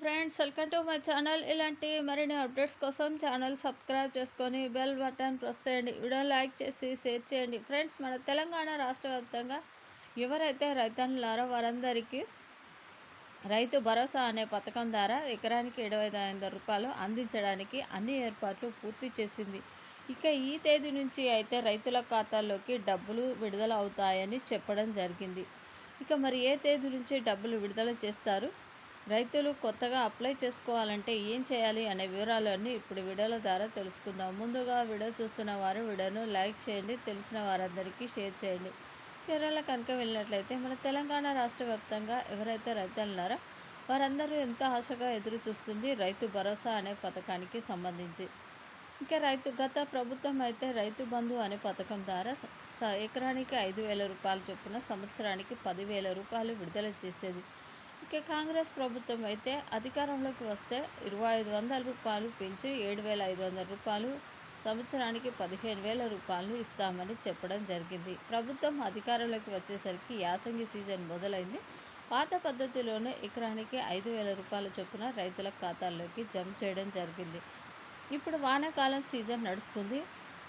Friends welcome to my channel. ఇలాంటి మరిన్ని updates కోసం ఛానల్ సబ్స్క్రైబ్ చేసుకొని బెల్ బటన్ ప్రెస్ చేయండి. వీడియో లైక్ చేసి షేర్ చేయండి. ఫ్రెండ్స్ మన తెలంగాణ రాష్ట్ర వ్యాప్తంగా ఎవరైతే రైతన్నులారో వారందరికీ రైతు భరోసా అనే పథకం ద్వారా ఎకరానికి ఇరవై ఐదు రూపాయలు అందించడానికి అన్ని ఏర్పాట్లు పూర్తి చేసింది. ఇక ఈ తేదీ నుంచి అయితే రైతుల ఖాతాల్లోకి డబ్బులు విడుదల అవుతాయని చెప్పడం జరిగింది. ఇక మరి ఏ తేదీ నుంచి డబ్బులు విడుదల చేస్తారు? రైతులు కొత్తగా అప్లై చేసుకోవాలంటే ఏం చేయాలి అనే వివరాలన్నీ ఇప్పుడు వీడియోల ద్వారా తెలుసుకుందాం. ముందుగా వీడియో చూస్తున్న వారు వీడియోను లైక్ చేయండి తెలిసిన వారందరికీ షేర్ చేయండి. కేరళ కనుక వెళ్ళినట్లయితే మన తెలంగాణ రాష్ట్ర వ్యాప్తంగా ఎవరైతే రైతులు ఉన్నారో వారందరూ ఎంతో ఆశగా ఎదురు చూస్తుంది రైతు భరోసా అనే పథకానికి సంబంధించి. ఇంకా రైతు గత ప్రభుత్వం అయితే రైతు బంధు అనే పథకం ద్వారా ఎకరానికి ఐదు వేల రూపాయలు చొప్పున సంవత్సరానికి పదివేల రూపాయలు విడుదల చేసేది. ఇక కాంగ్రెస్ ప్రభుత్వం అయితే అధికారంలోకి వస్తే ఇరవై ఐదు వందల రూపాయలు పెంచి ఏడు వేల ఐదు వందల రూపాయలు సంవత్సరానికి పదిహేను వేల రూపాయలు ఇస్తామని చెప్పడం జరిగింది. ప్రభుత్వం అధికారంలోకి వచ్చేసరికి యాసంగి సీజన్ మొదలైంది. పాత పద్ధతిలోనే ఎకరానికి ఐదు వేల రూపాయల చొప్పున రైతుల ఖాతాల్లోకి జమ చేయడం జరిగింది. ఇప్పుడు వానాకాలం సీజన్ నడుస్తుంది.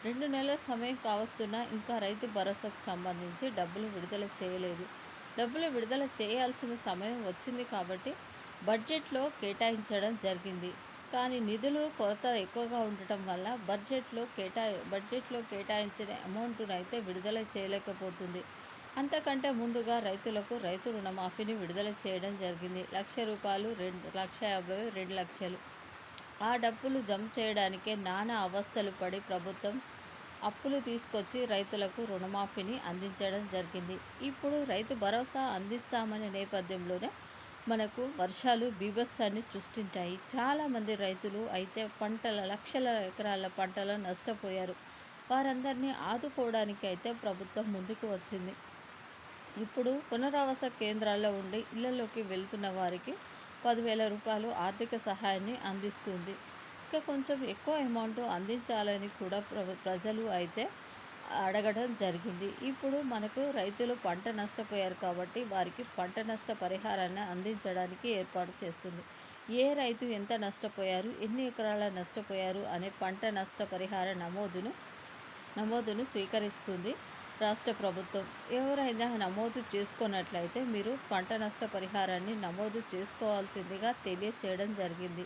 రెండు నెలల సమయం కావస్తున్నా ఇంకా రైతు భరోసాకు సంబంధించి డబ్బులు విడుదల చేయలేదు. డబ్బులు విడుదల చేయాల్సిన సమయం వచ్చింది కాబట్టి బడ్జెట్లో కేటాయించడం జరిగింది. కానీ నిధులు కొరత ఎక్కువగా ఉండటం వల్ల బడ్జెట్లో కేటా బడ్జెట్లో కేటాయించిన అమౌంట్ను అయితే విడుదల చేయలేకపోతుంది. అంతకంటే ముందుగా రైతులకు రైతు రుణమాఫీని విడుదల చేయడం జరిగింది. లక్ష రూపాయలు రెండు లక్ష యాభై రెండు లక్షలు. ఆ డబ్బులు జమ చేయడానికే నానా అవస్థలు పడి ప్రభుత్వం అప్పులు తీసుకొచ్చి రైతులకు రుణమాఫీని అందించడం జరిగింది. ఇప్పుడు రైతు భరోసా అందిస్తామనే నేపథ్యంలోనే మనకు వర్షాలు బీభత్సాన్ని సృష్టించాయి. చాలామంది రైతులు అయితే పంటల లక్షల ఎకరాల పంటలు నష్టపోయారు. వారందరినీ ఆదుకోవడానికి అయితే ప్రభుత్వం ముందుకు వచ్చింది. ఇప్పుడు పునరావాస కేంద్రాల్లో ఉండి ఇళ్ళలోకి వెళ్తున్న వారికి పదివేల రూపాయలు ఆర్థిక సహాయాన్ని అందిస్తుంది. ఇంకా కొంచెం ఎక్కువ అమౌంట్ అందించాలని కూడా ప్ర- ప్రజలు అయితే అడగడం జరిగింది. ఇప్పుడు మనకు రైతులు పంట నష్టపోయారు కాబట్టి వారికి పంట నష్ట పరిహారాన్ని అందించడానికి ఏర్పాటు చేస్తుంది. ఏ రైతు ఎంత నష్టపోయారు ఎన్ని ఎకరాల నష్టపోయారు అనే పంట నష్ట పరిహార నమోదును నమోదును స్వీకరిస్తుంది రాష్ట్ర ప్రభుత్వం. ఎవరైనా నమోదు చేసుకున్నట్లయితే మీరు పంట నష్ట పరిహారాన్ని నమోదు చేసుకోవాల్సిందిగా తెలియచేయడం జరిగింది.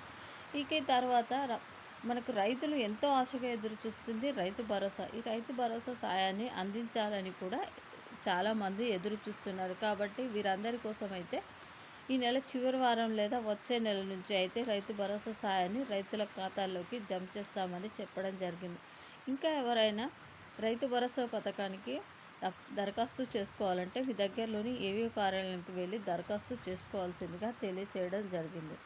ఇక తర్వాత మనకు రైతులు ఎంతో ఆశగా ఎదురు చూస్తుంది రైతు భరోసా. ఈ రైతు భరోసా సాయాన్ని అందించాలని కూడా చాలామంది ఎదురు చూస్తున్నారు. కాబట్టి వీరందరి కోసం అయితే ఈ నెల చివరి వారం లేదా వచ్చే నెల నుంచి అయితే రైతు భరోసా సాయాన్ని రైతుల ఖాతాల్లోకి జమ చేస్తామని చెప్పడం జరిగింది. ఇంకా ఎవరైనా రైతు భరోసా పథకానికి దరఖాస్తు చేసుకోవాలంటే మీ దగ్గరలోని ఏవీ కార్యాలయానికి వెళ్ళి దరఖాస్తు చేసుకోవాల్సిందిగా తెలియచేయడం జరిగింది.